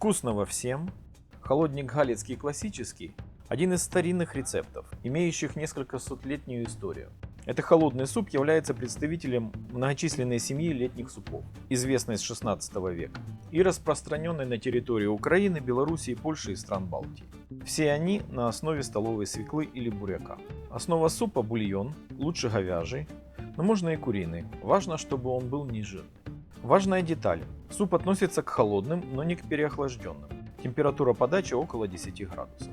Вкусного всем! Холодник галицкий классический – один из старинных рецептов, имеющих несколько сотлетнюю историю. Это холодный суп является представителем многочисленной семьи летних супов, известной с 16 века, и распространенной на территории Украины, Белоруссии, Польши и стран Балтии. Все они на основе столовой свеклы или буряка. Основа супа – бульон, лучше говяжий, но можно и куриный. Важно, чтобы он был не жирный. Важная деталь. Суп относится к холодным, но не к переохлажденным. Температура подачи около 10 градусов.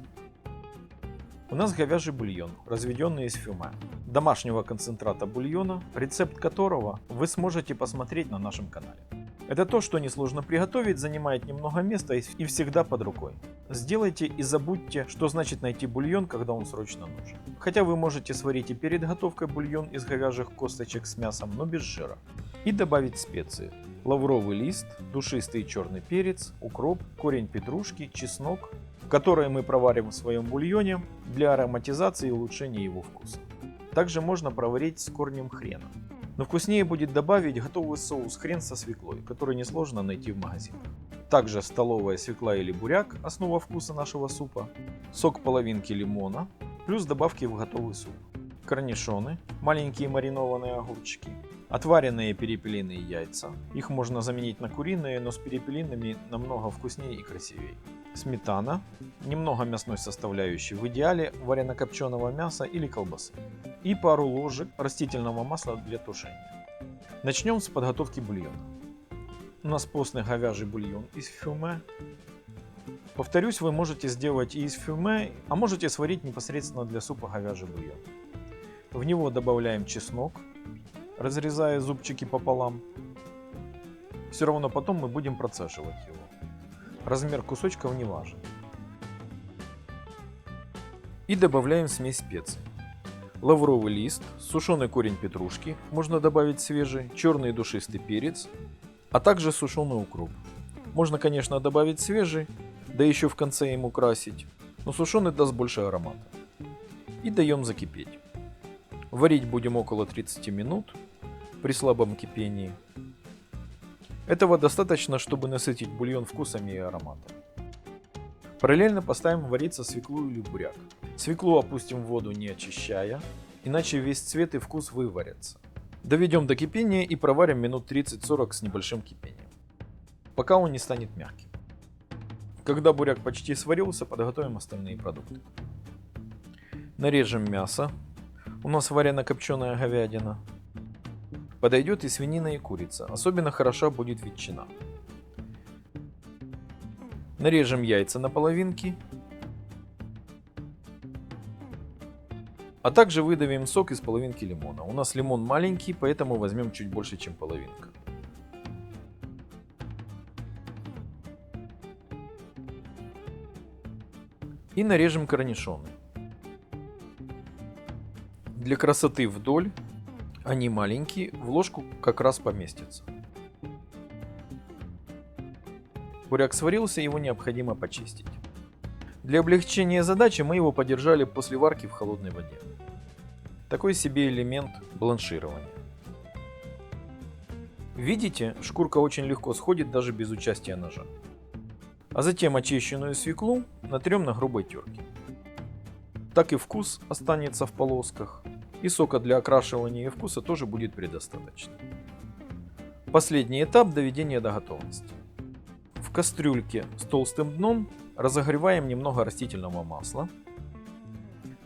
У нас говяжий бульон, разведенный из фюме. Домашнего концентрата бульона, рецепт которого вы сможете посмотреть на нашем канале. Это то, что несложно приготовить, занимает немного места и всегда под рукой. Сделайте и забудьте, что значит найти бульон, когда он срочно нужен. Хотя вы можете сварить и перед готовкой бульон из говяжьих косточек с мясом, но без жира. И добавить специи. Лавровый лист, душистый черный перец, укроп, корень петрушки, чеснок, которые мы проварим в своем бульоне для ароматизации и улучшения его вкуса. Также можно проварить с корнем хрена. Но вкуснее будет добавить готовый соус хрен со свеклой, который несложно найти в магазинах. Также столовая свекла или буряк – основа вкуса нашего супа, сок половинки лимона, плюс добавки в готовый суп. Корнишоны, маленькие маринованные огурчики, отваренные перепелиные яйца. Их можно заменить на куриные, но с перепелиными намного вкуснее и красивее. Сметана, немного мясной составляющей, в идеале варено-копченого мяса или колбасы. И пару ложек растительного масла для тушения. Начнем с подготовки бульона. У нас постный говяжий бульон из фюме. Повторюсь, вы можете сделать и из фюме, а можете сварить непосредственно для супа говяжий бульон. В него добавляем чеснок, разрезая зубчики пополам. Все равно потом мы будем процеживать его. Размер кусочков не важен. И добавляем смесь специй. Лавровый лист, сушеный корень петрушки, можно добавить свежий, черный душистый перец, а также сушеный укроп. Можно, конечно, добавить свежий, да еще в конце ему красить, но сушеный даст больше аромата. И даем закипеть. Варить будем около 30 минут при слабом кипении. Этого достаточно, чтобы насытить бульон вкусами и ароматом. Параллельно поставим вариться свеклу или буряк. Свеклу опустим в воду не очищая, иначе весь цвет и вкус выварятся. Доведем до кипения и проварим минут 30-40 с небольшим кипением, пока он не станет мягким. Когда буряк почти сварился, подготовим остальные продукты. Нарежем мясо. У нас варено-копченая говядина. Подойдет и свинина, и курица. Особенно хороша будет ветчина. Нарежем яйца на половинки. А также выдавим сок из половинки лимона. У нас лимон маленький, поэтому возьмем чуть больше, чем половинка. И нарежем корнишоны. Для красоты вдоль они маленькие, в ложку как раз поместятся. Буряк сварился, его необходимо почистить. Для облегчения задачи мы его подержали после варки в холодной воде. Такой себе элемент бланширования. Видите, шкурка очень легко сходит даже без участия ножа. А затем очищенную свеклу натрем на грубой терке. Так и вкус останется в полосках, и сока для окрашивания и вкуса тоже будет предостаточно. Последний этап доведения до готовности. В кастрюльке с толстым дном разогреваем немного растительного масла.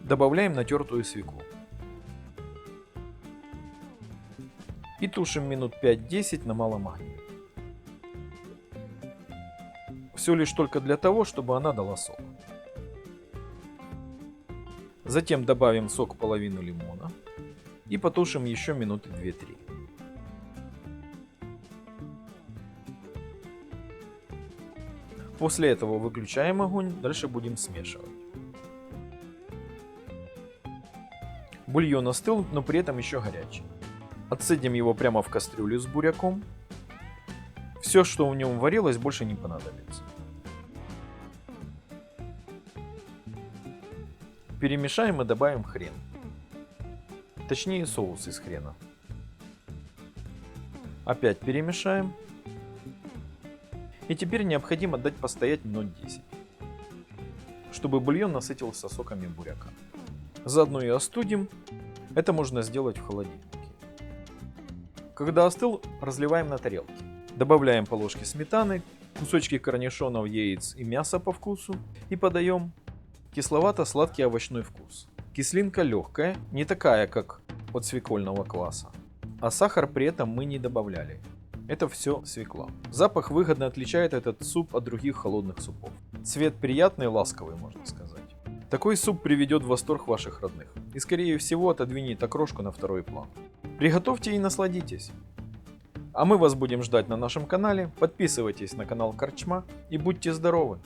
Добавляем натертую свеклу. И тушим минут 5-10 на малом огне. Все лишь только для того, чтобы она дала сок. Затем добавим сок половину лимона и потушим еще минуты 2-3. После этого выключаем огонь, дальше будем смешивать. Бульон остыл, но при этом еще горячий. Отсыдем его прямо в кастрюлю с буряком. Все, что в нем варилось, больше не понадобится. Перемешаем и добавим хрен. Точнее соус из хрена. Опять перемешаем. И теперь необходимо дать постоять минут 10, чтобы бульон насытился соками буряка. Заодно и остудим. Это можно сделать в холодильнике. Когда остыл, разливаем на тарелки. Добавляем по ложке сметаны, кусочки корнишонов, яиц и мяса по вкусу и подаем. Кисловато-сладкий овощной вкус. Кислинка легкая, не такая, как от свекольного кваса. А сахар при этом мы не добавляли. Это все свекла. Запах выгодно отличает этот суп от других холодных супов. Цвет приятный, ласковый, можно сказать. Такой суп приведет в восторг ваших родных и, скорее всего, отодвинет окрошку на второй план. Приготовьте и насладитесь. А мы вас будем ждать на нашем канале. Подписывайтесь на канал Корчма и будьте здоровы!